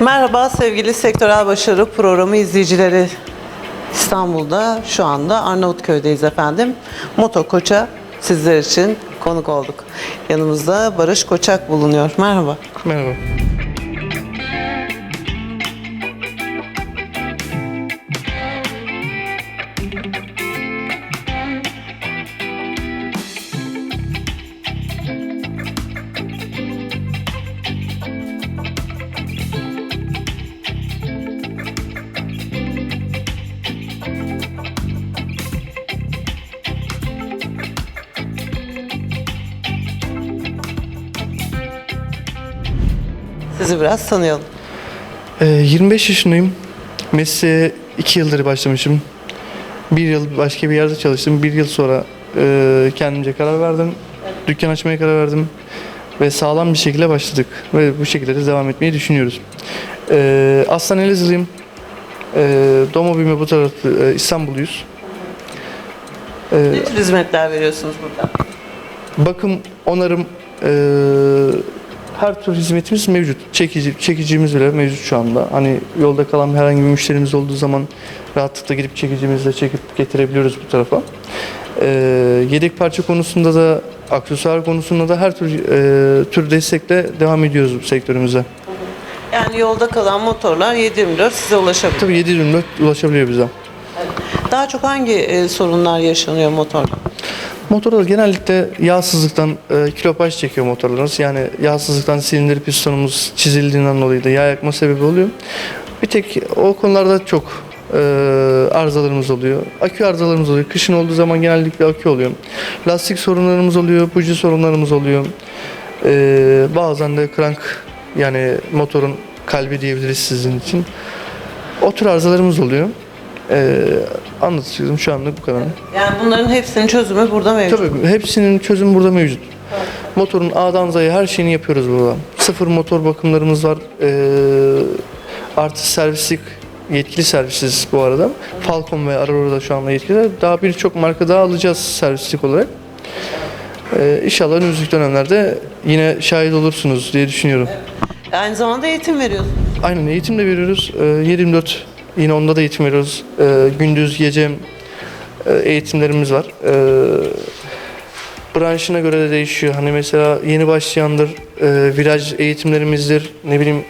Merhaba sevgili Sektörel Başarı Programı izleyicileri. İstanbul'da şu anda Arnavutköy'deyiz efendim. Moto Koç'a sizler için konuk olduk. Yanımızda Barış Koçak bulunuyor. Merhaba. Merhaba. Sizi biraz tanıyalım. Ee, 25 yaşındayım. Mesleğe 2 yıldır başlamışım. Bir yıl başka bir yerde çalıştım. Bir yıl sonra e, kendimce karar verdim. Dükkan açmaya karar verdim. Ve sağlam bir şekilde başladık. Ve bu şekilde de devam etmeyi düşünüyoruz. Ee, aslen Elazığlıyım. Ee, doğma büyüme bu tarafı e, İstanbulluyuz. Ee, Ne tür hizmetler veriyorsunuz burada? bakım, onarım, e, her tür hizmetimiz mevcut. Çekici, çekicimiz bile mevcut şu anda. Hani yolda kalan herhangi bir müşterimiz olduğu zaman rahatlıkla gidip çekicimizle çekip getirebiliyoruz bu tarafa. E, yedek parça konusunda da, aksesuar konusunda da her tür e, tür destekle devam ediyoruz bu sektörümüze. Yani yolda kalan motorlar 7/24 size ulaşabilir. Tabii 7-24 ulaşabiliyor bize. Daha çok hangi e, sorunlar yaşanıyor motorda? Motorlar genellikle yağsızlıktan e, kilopaj çekiyor motorlarımız. Yani yağsızlıktan silindir pistonumuz çizildiğinden dolayı da yağ yakma sebebi oluyor. Bir tek o konularda çok e, arızalarımız oluyor. Akü arızalarımız oluyor. Kışın olduğu zaman genellikle akü oluyor. Lastik sorunlarımız oluyor. Buji sorunlarımız oluyor. E, bazen de crank yani motorun kalbi diyebiliriz sizin için. O tür arızalarımız oluyor. E, anlatacağım şu anlık bu kadar. Yani bunların hepsinin çözümü burada mevcut. Tabii hepsinin çözümü burada mevcut. Motorun A'dan Z'ye her şeyini yapıyoruz burada. Sıfır motor bakımlarımız var. Ee, artı servislik yetkili servisiz bu arada. Falcon ve Aurora da şu anda yetkili. Daha birçok marka daha alacağız servislik olarak. Ee, inşallah önümüzdeki dönemlerde yine şahit olursunuz diye düşünüyorum. Aynı zamanda eğitim veriyorsunuz. Aynen eğitim de veriyoruz. Ee, 7-24 yine onda da eğitim veriyoruz. Ee, gündüz, gece e, eğitimlerimiz var. Ee, branşına göre de değişiyor. Hani mesela yeni başlayandır, e, viraj eğitimlerimizdir, ne bileyim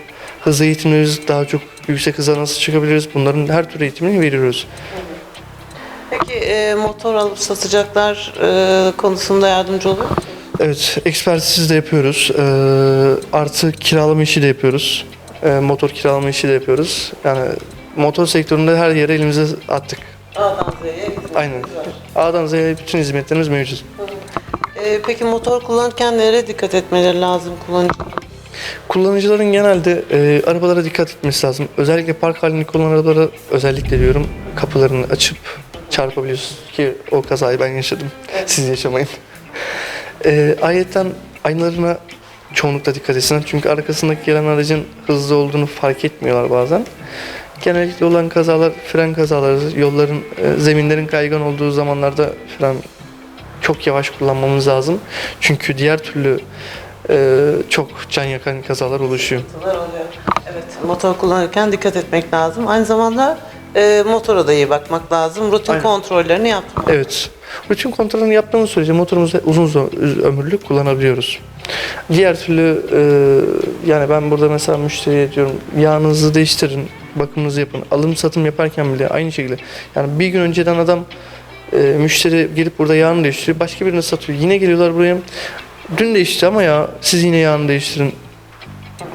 hız eğitimlerimiz daha çok yüksek hıza nasıl çıkabiliriz? Bunların her tür eğitimini veriyoruz. Peki e, motor alıp satacaklar e, konusunda yardımcı oluyor musunuz? Evet, ekspertiz de yapıyoruz. Ee, artı kiralama işi de yapıyoruz. Ee, motor kiralama işi de yapıyoruz. Yani motor sektöründe her yere elimize attık. A'dan Z'ye Aynen. A'dan Z'ye bütün hizmetlerimiz mevcut. E, peki motor kullanırken nereye dikkat etmeleri lazım kullanıcı? Kullanıcıların genelde e, arabalara dikkat etmesi lazım. Özellikle park halinde kullanan arabalara özellikle diyorum kapılarını açıp çarpabiliyorsunuz ki o kazayı ben yaşadım. Siz yaşamayın. E, ayetten aynalarına çoğunlukla dikkat etsinler. Çünkü arkasındaki gelen aracın hızlı olduğunu fark etmiyorlar bazen. Genellikle olan kazalar fren kazaları, yolların, e, zeminlerin kaygan olduğu zamanlarda fren çok yavaş kullanmamız lazım. Çünkü diğer türlü e, çok can yakan kazalar oluşuyor. Oluyor. Evet, motor kullanırken dikkat etmek lazım. Aynı zamanda e, motora da iyi bakmak lazım. Rutin Aynen. kontrollerini yaptırmak. Evet. Rutin kontrolünü yaptığımız sürece motorumuzu uzun zo- ömürlü kullanabiliyoruz. Diğer türlü e, yani ben burada mesela müşteriye diyorum yağınızı değiştirin, bakımınızı yapın. Alım satım yaparken bile aynı şekilde. Yani bir gün önceden adam e, müşteri gelip burada yağını değiştiriyor, başka birine satıyor. Yine geliyorlar buraya. Dün değişti ama ya siz yine yağını değiştirin.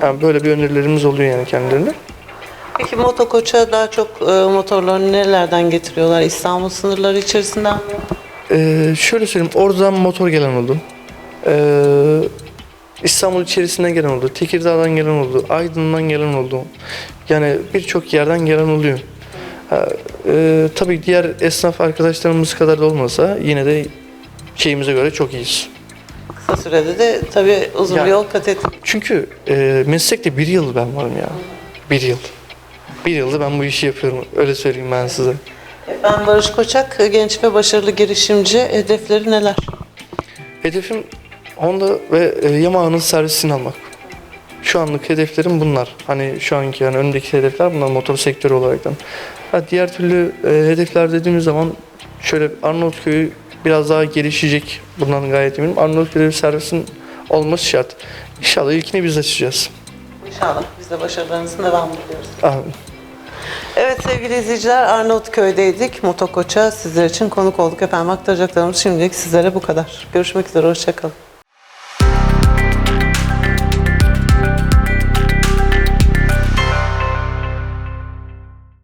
Yani böyle bir önerilerimiz oluyor yani kendilerine. Peki motokoça daha çok e, motorlarını nerelerden getiriyorlar? İstanbul sınırları içerisinden mi? Ee, şöyle söyleyeyim, oradan motor gelen oldu. Ee, İstanbul içerisinden gelen oldu. Tekirdağ'dan gelen oldu. Aydın'dan gelen oldu. Yani birçok yerden gelen oluyor. Ha, e, tabii diğer esnaf arkadaşlarımız kadar da olmasa yine de şeyimize göre çok iyiyiz. Kısa sürede de tabii uzun Yani- bir yol kat et. Çünkü e, meslekte bir yıl ben varım ya. Bir yıl. Bir yılda ben bu işi yapıyorum. Öyle söyleyeyim ben size. Ben Barış Koçak, genç ve başarılı girişimci. Hedefleri neler? Hedefim Honda ve e, Yamaha'nın servisini almak. Şu anlık hedeflerim bunlar. Hani şu anki yani önündeki hedefler bunlar motor sektörü olaraktan. Ha, diğer türlü e, hedefler dediğimiz zaman şöyle Arnavutköy'ü biraz daha gelişecek. Bundan gayet eminim. Arnavutköy'de bir servisin olması şart. İnşallah ilkini biz açacağız. İnşallah biz de başarılarınızın devamını diliyoruz. Amin. Evet sevgili izleyiciler Arnavutköy'deydik. Motokoç'a sizler için konuk olduk efendim. Aktaracaklarımız şimdilik sizlere bu kadar. Görüşmek üzere, hoşçakalın.